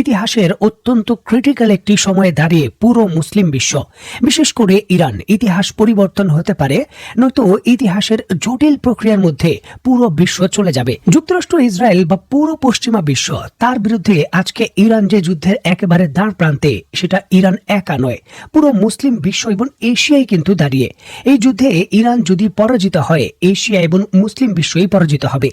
ইতিহাসের অত্যন্ত ক্রিটিক্যাল একটি সময়ে দাঁড়িয়ে পুরো মুসলিম বিশ্ব, বিশেষ করে ইরান, ইতিহাস পরিবর্তন হতে পারে, নয়তো ইতিহাসের জটিল প্রক্রিয়ার মধ্যে পুরো বিশ্ব চলে যাবে। যুক্তরাষ্ট্র, ইসরায়েল বা পুরো পশ্চিমা বিশ্ব, তার বিরুদ্ধে আজকে ইরান যে যুদ্ধের একেবারে দাঁড় প্রান্তে, সেটা ইরান একা নয়, পুরো মুসলিম বিশ্ব এবং এশিয়ায় কিন্তু দাঁড়িয়ে। এই যুদ্ধে ইরান যদি পরাজিত হয়, এশিয়া এবং মুসলিম বিশ্বই পরাজিত হবে।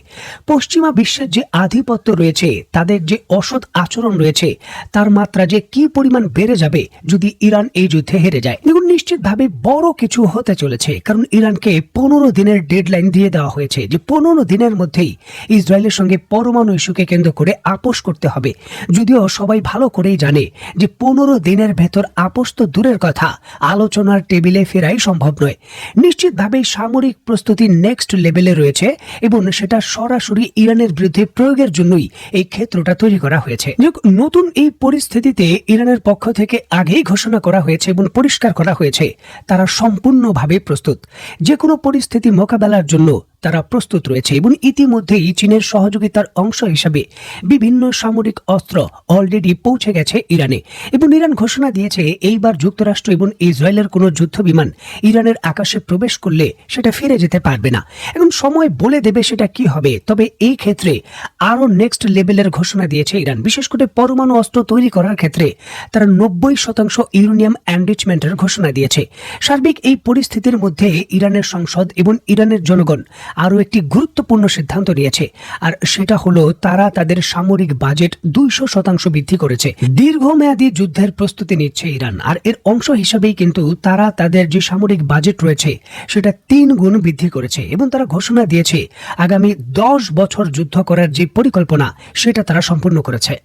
পশ্চিমা বিশ্বের যে আধিপত্য রয়েছে, তাদের যে অসৎ আচরণ রয়েছে। তার মাত্রা যে কি পরিমাণ বেড়ে যাবে যদি ইরান এই যুদ্ধে হেরে যায়। দেখুন, নিশ্চিতভাবে বড় কিছু হতে চলেছে। কারণ ইরানকে পনেরো দিনের ডেডলাইন দিয়ে দেওয়া হয়েছে যে পনেরো দিনের মধ্যেই ইসরায়েলের সঙ্গে পরমাণু ইস্যুকে কেন্দ্র করে আপোষ করতে হবে। যদিও সবাই ভালো করেই জানে যে পনেরো দিনের ভেতর আপোষ তো দূরের কথা, আলোচনার টেবিলে ফেরাই সম্ভব নয়। নিশ্চিতভাবে সামরিক প্রস্তুতি নেক্সট লেভেলে রয়েছে এবং সেটা সরাসরি ইরানের বিরুদ্ধে প্রয়োগের জন্যই এই ক্ষেত্রটা তৈরি করা হয়েছে। নতুন এই পরিস্থিতিতে ইরানের পক্ষ থেকে আগেই ঘোষণা করা হয়েছে এবং পরিষ্কার করা হয়েছে, তারা সম্পূর্ণভাবে প্রস্তুত। যে কোনো পরিস্থিতি মোকাবেলার জন্য তারা প্রস্তুত রয়েছে এবং ইতিমধ্যেই চীনের সহযোগিতার অংশ হিসাবে বিভিন্ন সামরিক অস্ত্র অলরেডি পৌঁছে গেছে ইরানে এবং ইরান ঘোষণা দিয়েছে এইবার যুক্তরাষ্ট্র এবং ইসরায়েলের কোনো যুদ্ধ বিমান ইরানের আকাশে প্রবেশ করলে সেটা ফিরে যেতে পারবে না। এখন সময় বলে দেবে সেটা কি হবে, তবে এই ক্ষেত্রে আরও নেক্সট লেভেলের ঘোষণা দিয়েছে ইরান। বিশেষ করে পরমাণু অস্ত্র তৈরি করার ক্ষেত্রে তারা নব্বই শতাংশ ইউরেনিয়াম অ্যান্ডিচমেন্টের ঘোষণা দিয়েছে। সার্বিক এই পরিস্থিতির মধ্যে ইরানের সংসদ এবং ইরানের জনগণ আরও একটি গুরুত্বপূর্ণ সিদ্ধান্ত নিয়েছে, আর সেটা হলো তারা তাদের সামরিক বাজেট দুইশো শতাংশ বৃদ্ধি করেছে। দীর্ঘমেয়াদী যুদ্ধের প্রস্তুতি নিচ্ছে ইরান, আর এর অংশ হিসাবেই কিন্তু তারা তাদের যে সামরিক বাজেট রয়েছে, সেটা তিন গুণ বৃদ্ধি করেছে এবং তারা ঘোষণা দিয়েছে, আগামী দশ বছর যুদ্ধ করার যে পরিকল্পনা, সেটা তারা সম্পূর্ণ করেছে।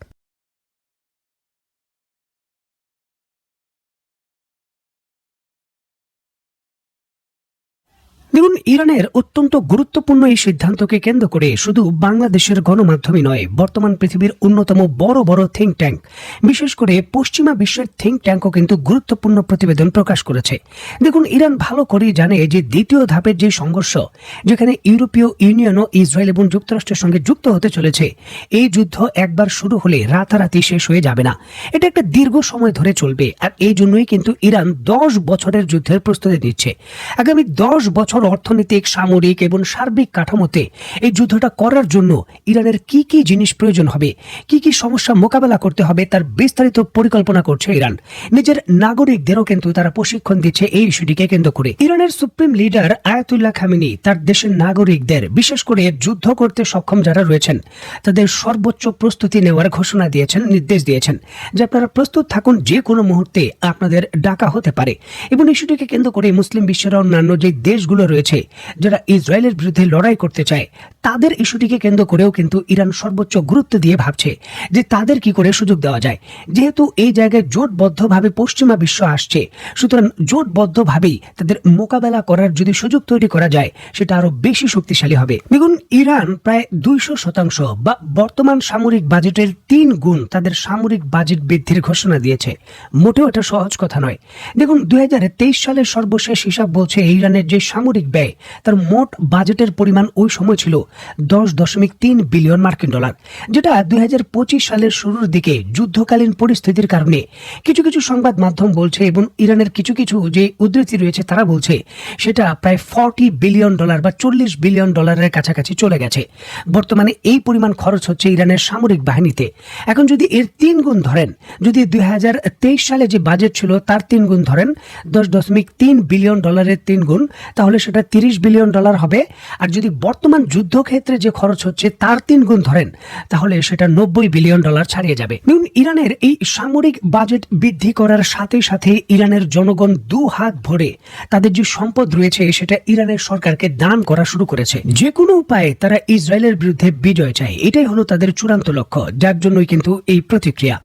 দেখুন, ইরানের অত্যন্ত গুরুত্বপূর্ণ এই সিদ্ধান্তকে কেন্দ্র করে শুধু বাংলাদেশের গণমাধ্যমে নয়, বর্তমান পৃথিবীর অন্যতম বড় বড় থিঙ্ক ট্যাঙ্ক বিশেষ করে পশ্চিমা বিশ্বের থিঙ্ক ট্যাঙ্কও কিন্তু গুরুত্বপূর্ণ প্রতিবেদন প্রকাশ করেছে। দেখুন, ইরান ভালো করেই জানে যে দ্বিতীয় ধাপের যে সংঘর্ষ, যেখানে ইউরোপীয় ইউনিয়ন ও ইসরায়েল এবং যুক্তরাষ্ট্রের সঙ্গে যুক্ত হতে চলেছে, এই যুদ্ধ একবার শুরু হলে রাতারাতি শেষ হয়ে যাবে না। এটা একটা দীর্ঘ সময় ধরে চলবে, আর এই জন্যই কিন্তু ইরান দশ বছরের যুদ্ধের প্রস্তুতি নিচ্ছে। আগামী দশ বছর অর্থনৈতিক, সামরিক এবং সার্বিক কাঠামোতে এই যুদ্ধটা করার জন্য ইরানের কি কি জিনিস প্রয়োজন হবে, কি কি সমস্যা মোকাবেলা করতে হবে তার বিস্তারিত পরিকল্পনা করছে ইরান। নিজের নাগরিকদেরও কিন্তু তারা প্রশিক্ষণ দিচ্ছে এই ইস্যুটিকে কেন্দ্র করে। ইরানের সুপ্রিম লিডার আয়াতুল্লাহ খামিনি তার দেশের নাগরিকদের, বিশেষ করে যুদ্ধ করতে সক্ষম যারা রয়েছেন, তাদের সর্বোচ্চ প্রস্তুতি নেওয়ার ঘোষণা দিয়েছেন, নির্দেশ দিয়েছেন, যে আপনারা প্রস্তুত থাকুন যে কোনো মুহূর্তে আপনাদের ডাকা হতে পারে। এবং ইস্যুটিকে কেন্দ্র করে মুসলিম বিশ্বের অন্যান্য যে দেশগুলো রয়েছে, যারা ইসরায়েলের বিরুদ্ধে লড়াই করতে চায়, তাদের ইস্যুটিকে কেন্দ্র করেও কিন্তু ইরান সর্বোচ্চ গুরুত্ব দিয়ে ভাবছে যে তাদের কি করে সুযোগ দেওয়া যায়। যেহেতু এই জায়গায় জোটবদ্ধভাবে পশ্চিমা বিশ্ব আসছে, সুতরাং জোটবদ্ধভাবেই তাদের মোকাবেলা করার যদি সুযোগ তৈরি করা যায়, সেটা আরও বেশি শক্তিশালী হবে। দেখুন, ইরান প্রায় দুইশো শতাংশ বা বর্তমান সামরিক বাজেটের তিন গুণ তাদের সামরিক বাজেট বৃদ্ধির ঘোষণা দিয়েছে। মোটেও এটা সহজ কথা নয়। দেখুন, দুই হাজার তেইশ সালের সর্বশেষ হিসাব বলছে ইরানের যে সামরিক ব্যয়। তার মোট বাজেটের পরিমাণ ওই সময় ছিল দশ দশমিক তিন বিলিয়ন মার্কিন ডলার, যেটা দুই সালের শুরুর দিকে যুদ্ধকালীন পরিস্থিতির কারণে। কিছু কিছু সংবাদ মাধ্যম বলছে এবং ইরানের কিছু কিছু যে উদ্ধৃতি রয়েছে তারা বলছে, সেটা প্রায় ফর্টি বিলিয়ন ডলার বা চল্লিশ বিলিয়ন ডলারের কাছাকাছি চলে গেছে। বর্তমানে এই পরিমাণ খরচ হচ্ছে ইরানের সামরিক বাহিনীতে। এখন যদি এর তিন গুণ ধরেন, যদি দুই হাজার তেইশ সালে যে বাজেট ছিল তার তিন গুণ ধরেন, দশ দশমিক তিন বিলিয়ন ডলারের তিন গুণ, তাহলে সেটা তিরিশ বিলিয়ন ডলার হবে। আর যদি বর্তমান যুদ্ধক্ষেত্রে যে খরচ হচ্ছে তার তিন গুণ ধরেন, তাহলে সেটা নব্বই বিলিয়ন ডলার ছাড়িয়ে যাবে। ইরানের এই সামরিক বাজেট বৃদ্ধি করার সাথে সাথে ইরানের জনগণ দু হাত ভরে তাদের যে সম্পদ রয়েছে, সেটা ইরানের সরকারকে দান করা শুরু করেছে। যে কোনো উপায়ে তারা ইসরায়েলের বিরুদ্ধে বিজয় চায়। এটাই হলো তাদের চূড়ান্ত লক্ষ্য। যার জন্যই কিন্তু এই প্রতিক্রিয়া।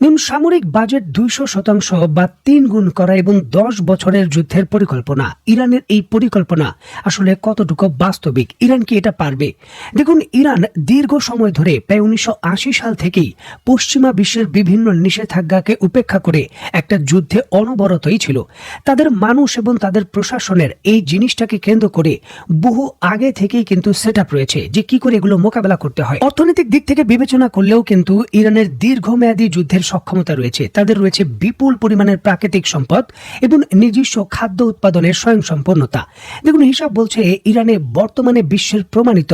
নিম সামরিক বাজেট দুইশো শতাংশ বা তিন গুণ করা এবং দশ বছরের যুদ্ধের পরিকল্পনা, ইরানের এই পরিকল্পনা আসলে কতটুকু বাস্তবিক? ইরান কি এটা পারবে? দেখুন, ইরান দীর্ঘ সময় ধরে প্রায় উনিশশো আশি সাল থেকেই পশ্চিমা বিশ্বের বিভিন্ন নিষেধাজ্ঞাকে উপেক্ষা করে একটা যুদ্ধে অনবরতই ছিল। তাদের মানুষ এবং তাদের প্রশাসনের এই জিনিসটাকে কেন্দ্র করে বহু আগে থেকেই কিন্তু সেট আপ রয়েছে যে কি করে এগুলো মোকাবেলা করতে হয়। অর্থনৈতিক দিক থেকে বিবেচনা করলেও কিন্তু ইরানের দীর্ঘমেয়াদী যুদ্ধের সক্ষমতা রয়েছে। তাদের রয়েছে বিপুল পরিমাণের প্রাকৃতিক সম্পদ এবং নিজস্ব খাদ্য উৎপাদনের স্বয়ংসম্পন্নতা। দেখুন, হিসাব বলছে ইরানে বর্তমানে বিশ্বের প্রমাণিত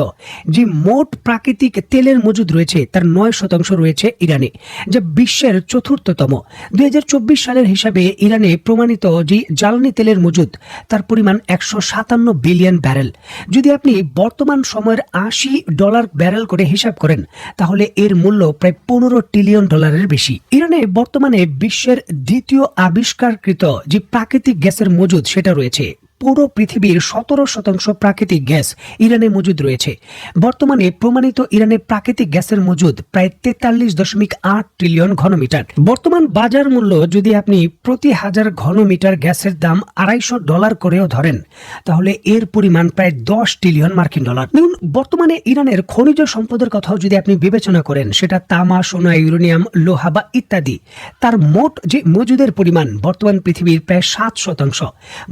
যে মোট প্রাকৃতিক তেলের মজুদ রয়েছে, তার নয় শতাংশ রয়েছে ইরানে, যা বিশ্বের চতুর্থতম। দুই হাজার চব্বিশ সালের হিসাবে ইরানে প্রমাণিত যে জ্বালানি তেলের মজুদ, তার পরিমাণ একশো সাতান্ন বিলিয়ন ব্যারেল। যদি আপনি বর্তমান সময়ের আশি ডলার ব্যারেল করে হিসাব করেন, তাহলে এর মূল্য প্রায় পনেরো ট্রিলিয়ন ডলারের বেশি। ইরানে বর্তমানে বিশ্বের দ্বিতীয় আবিষ্কারকৃত যে প্রাকৃতিক গ্যাসের মজুদ সেটা রয়েছে। পুরো পৃথিবীর সতেরো শতাংশ প্রাকৃতিক গ্যাস ইরানে মজুদ রয়েছে। বর্তমানে প্রমাণিত ইরানে প্রাকৃতিক গ্যাসের মজুদ প্রায় তেতাল্লিশ দশমিক আট ট্রিলিয়ন ঘনমিটার। বর্তমান বাজার মূল্য যদি আপনি প্রতি হাজার ঘনমিটার গ্যাসের দাম আড়াইশো ডলার করেও ধরেন, তাহলে এর পরিমাণ প্রায় দশ ট্রিলিয়ন মার্কিন ডলার। দেখুন, বর্তমানে ইরানের খনিজ সম্পদের কথাও যদি আপনি বিবেচনা করেন, সেটা তামা, সোনা, ইউরেনিয়াম, লোহা বা ইত্যাদি, তার মোট যে মজুদের পরিমাণ বর্তমান পৃথিবীর প্রায় সাত শতাংশ।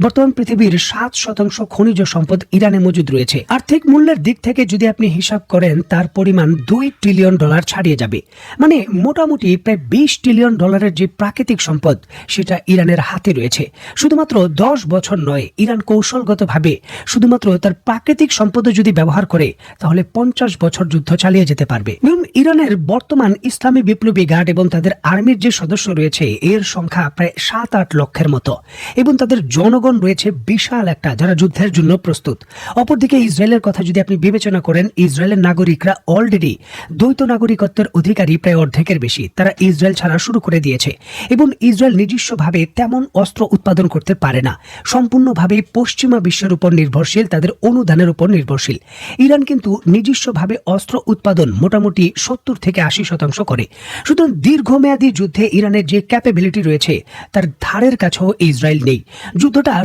বর্তমান পৃথিবীর সাত শতাংশ খনিজ সম্পদ ইরানে মজুদ রয়েছে। আর্থিক মূল্যের দিক থেকে যদি আপনি হিসাব করেন, তার পরিমাণ দুই ট্রিলিয়ন ডলার ছাড়িয়ে যাবে। মানে মোটামুটি প্রায় বিশ ট্রিলিয়ন ডলারের যে প্রাকৃতিক সম্পদ, সেটা ইরানের হাতে রয়েছে। শুধুমাত্র দশ বছর নয়, ইরান কৌশলগতভাবে শুধুমাত্র তার প্রাকৃতিক সম্পদ যদি ব্যবহার করে, তাহলে পঞ্চাশ বছর যুদ্ধ চালিয়ে যেতে পারবে। এবং ইরানের বর্তমান ইসলামী বিপ্লবী গার্ড এবং তাদের আর্মির যে সদস্য রয়েছে, এর সংখ্যা প্রায় সাত আট লক্ষের মতো। এবং তাদের জনগণ রয়েছে বিশাল একটা, যারা যুদ্ধের জন্য প্রস্তুত। অপরদিকে ইসরায়েলের কথা যদি আপনি বিবেচনা করেন, ইসরায়েলের নাগরিকরা অলরেডি দ্বৈত নাগরিকত্বের অধিকারী প্রায় অর্ধেকের বেশি। তারা ইসরায়েল ছাড়া শুরু করে দিয়েছে। এবং ইসরায়েল নিজস্বভাবে তেমন অস্ত্র উৎপাদন করতে পারে না। সম্পূর্ণভাবে পশ্চিমা বিশ্বের উপর নির্ভরশীল, তাদের অনুদানের উপর নির্ভরশীল। ইরান কিন্তু নিজস্বভাবে অস্ত্র উৎপাদন মোটামুটি সত্তর থেকে আশি শতাংশ করে। সুতরাং দীর্ঘমেয়াদী যুদ্ধে ইরানের যে ক্যাপেবিলিটি রয়েছে, তার ধারের কাছেও ইসরায়েল নেই। যুদ্ধটা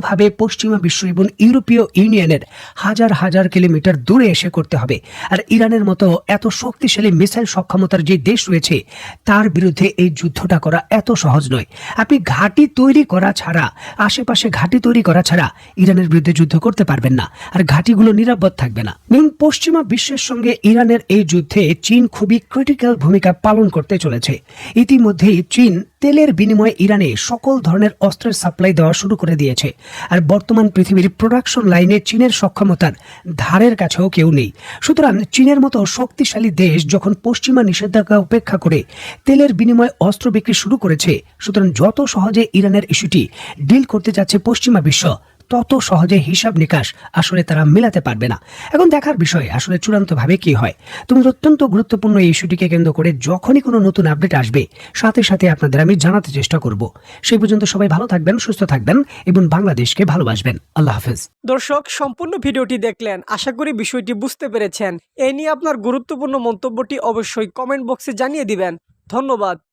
সম্পূর্ণভাবে পশ্চিমা বিশ্ব এবং ইউরোপীয় ইউনিয়নের হাজার হাজার কিলোমিটার দূরে এসে করতে হবে। আর ইরানের মতো এত শক্তিশালী মিসাইল সক্ষমতার যে দেশ রয়েছে, তার বিরুদ্ধে এই যুদ্ধটা করা এত সহজ নয়। আপনি ঘাঁটি তৈরি করা ছাড়া, আশেপাশে ঘাঁটি তৈরি করা ছাড়া ইরানের বিরুদ্ধে যুদ্ধ করতে পারবেন না। আর ঘাঁটিগুলো নিরাপদ থাকবে না। এবং পশ্চিমা বিশ্বের সঙ্গে ইরানের এই যুদ্ধে চীন খুবই ক্রিটিক্যাল ভূমিকা পালন করতে চলেছে। ইতিমধ্যেই চীন তেলের বিনিময়ে ইরানে সকল ধরনের অস্ত্রের সাপ্লাই দেওয়া শুরু করে দিয়েছে। আর বর্তমান পৃথিবীর প্রোডাকশন লাইনে চীনের সক্ষমতার ধারের কাছেও কেউ নেই। সুতরাং চীনের মতো শক্তিশালী দেশ যখন পশ্চিমা নিষেধাজ্ঞা উপেক্ষা করে তেলের বিনিময়ে অস্ত্র বিক্রি শুরু করেছে, সুতরাং যত সহজে ইরানের ইস্যুটি ডিল করতে যাচ্ছে পশ্চিমা বিশ্ব তত সহজে হিসাব নিকাশ আসলে তারা মেলাতে পারবে না। এখন দেখার বিষয়, আসলে চূড়ান্তভাবে কি হয়? তুমি অত্যন্ত গুরুত্বপূর্ণ এই ইস্যুটিকে কেন্দ্র করে যখনই কোনো নতুন আপডেট আসবে, সাথে সাথে আপনাদের আমি জানাতে চেষ্টা করব। সেই পর্যন্ত সবাই ভালো থাকবেন, সুস্থ থাকবেন এবং বাংলাদেশকে ভালোবাসবেন। আল্লাহ হাফেজ। দর্শক, সম্পূর্ণ ভিডিওটি দেখলেন, আশা করি বিষয়টি বুঝতে পেরেছেন। এ নিয়ে আপনার গুরুত্বপূর্ণ মন্তব্যটি অবশ্যই কমেন্ট বক্সে জানিয়ে দিবেন। ধন্যবাদ।